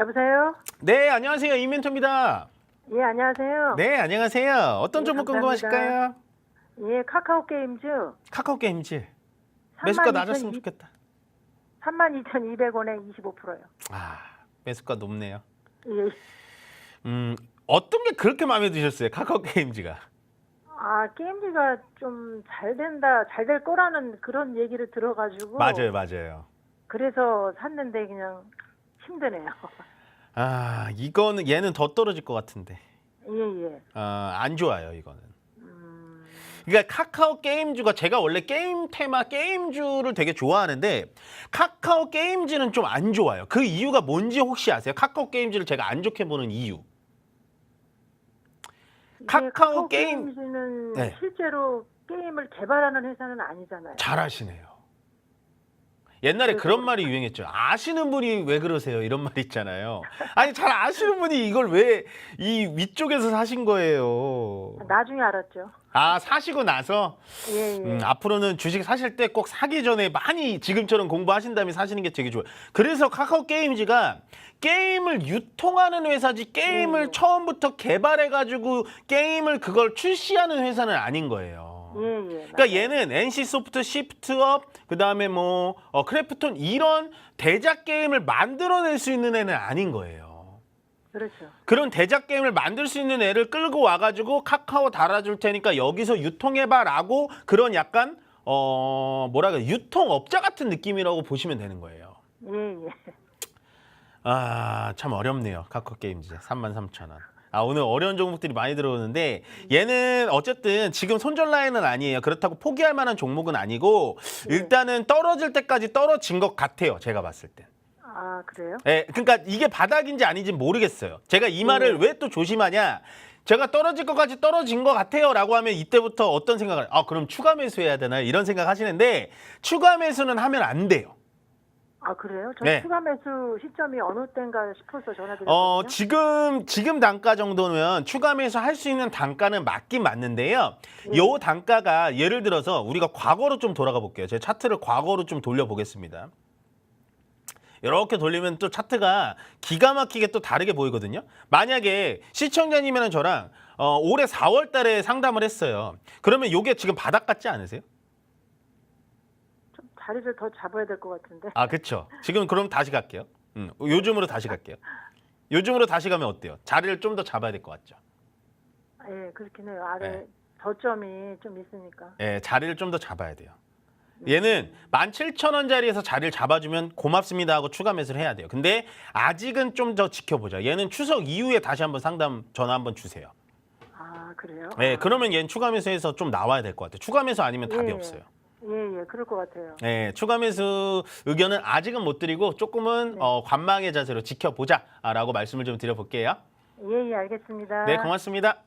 여보세요? 네, 안녕하세요. 이멘토입니다. 예, 안녕하세요. 네, 안녕하세요. 어떤 네, 종목 감사합니다. 궁금하실까요? 예, 카카오 게임즈 카카오 게임즈. 매수가 낮았으면 좋겠다. 32,200원에 25%요. 아, 매수가 높네요. 예. 음, 어떤 게 그렇게 마음에 드셨어요? 카카오 게임즈가. 아, 게임즈가 좀 잘 된다, 잘 될 거라는 그런 얘기를 들어가지고. 맞아요, 맞아요. 그래서 샀는데 그냥 힘드네요. 아, 이거는 얘는 더 떨어질 것 같은데. 예, 예. 아, 안 좋아요, 이거는. 음, 그러니까 카카오 게임즈가 제가 원래 게임 테마 게임주를 되게 좋아하는데 카카오 게임즈는 좀 안 좋아요. 그 이유가 뭔지 혹시 아세요? 카카오 게임즈를 제가 안 좋게 보는 이유. 이게 카카오 게임- 게임즈는 네. 실제로 게임을 개발하는 회사는 아니잖아요. 잘하시네요. 옛날에 그래서 그런 말이 유행했죠. 아시는 분이 왜 그러세요? 이런 말 있잖아요. 아니 잘 아시는 분이 이걸 왜 이 위쪽에서 사신 거예요? 나중에 알았죠. 아 사시고 나서 예, 예. 음, 앞으로는 주식 사실 때 꼭 사기 전에 많이 지금처럼 공부하신 다음에 사시는 게 되게 좋아요. 그래서 카카오 게임즈가 게임을 유통하는 회사지 게임을 음. 처음부터 개발해 가지고 게임을 그걸 출시하는 회사는 아닌 거예요. 예, 예. 그러니까. 얘는 NC 소프트, 시프트업, 그 다음에 뭐 어, 크래프톤 이런 대작 게임을 만들어낼 수 있는 애는 아닌 거예요. 그렇죠. 그런 대작 게임을 만들 수 있는 애를 끌고 와가지고 카카오 달아줄 테니까 여기서 유통해봐라고 그런 약간 어 뭐라 그래 유통업자 같은 느낌이라고 보시면 되는 거예요. 예, 예. 아 참 어렵네요 카카오 게임즈 33,000원. 아 오늘 어려운 종목들이 많이 들어오는데 얘는 어쨌든 지금 손절 라인은 아니에요. 그렇다고 포기할 만한 종목은 아니고 네. 일단은 떨어질 때까지 떨어진 것 같아요. 제가 봤을 때. 아, 그래요? 예, 그러니까 이게 바닥인지 아닌지 모르겠어요. 제가 이 말을 네. 왜또 조심하냐? 제가 떨어질 것까지 떨어진 것 같아요라고 하면 이때부터 어떤 생각을 아 그럼 추가 매수해야 되나 이런 생각 하시는데 추가 매수는 하면 안 돼요. 아, 그래요? 저 네. 추가 매수 시점이 어느 때인가 싶어서 전화드렸거든요. 어 지금 지금 단가 정도면 추가 매수 할 수 있는 단가는 맞긴 맞는데요. 네. 요 단가가 예를 들어서 우리가 과거로 좀 돌아가 볼게요. 제 차트를 과거로 좀 돌려 보겠습니다. 이렇게 돌리면 또 차트가 기가 막히게 또 다르게 보이거든요. 만약에 시청자님이랑 저랑 어, 올해 4월 달에 상담을 했어요. 그러면 요게 지금 바닥 같지 않으세요? 좀 자리를 더 잡아야 될 것 같은데. 아, 그렇죠. 지금 그럼 다시 갈게요. 음, 요즘으로 다시 갈게요. 요즘으로 다시 가면 어때요? 자리를 좀 더 잡아야 될 것 같죠. 예, 그렇긴 해요. 아래 네. 저점이 좀 있으니까. 예, 자리를 좀 더 잡아야 돼요. 얘는 17,000원짜리에서 자리를 잡아주면 고맙습니다 하고 추가 매수를 해야 돼요. 근데 아직은 좀 더 지켜보자. 얘는 추석 이후에 다시 한번 상담 전화 한번 주세요. 아, 그래요? 예, 아, 그러면 얘는 추가 매수해서 좀 나와야 될 것 같아요. 추가 매수 아니면 답이 예. 없어요. 예, 예, 그럴 것 같아요. 예, 추가 매수 의견은 아직은 못 드리고 조금은 네. 어, 관망의 자세로 지켜보자라고 말씀을 좀 드려볼게요. 예, 예, 알겠습니다. 네, 고맙습니다.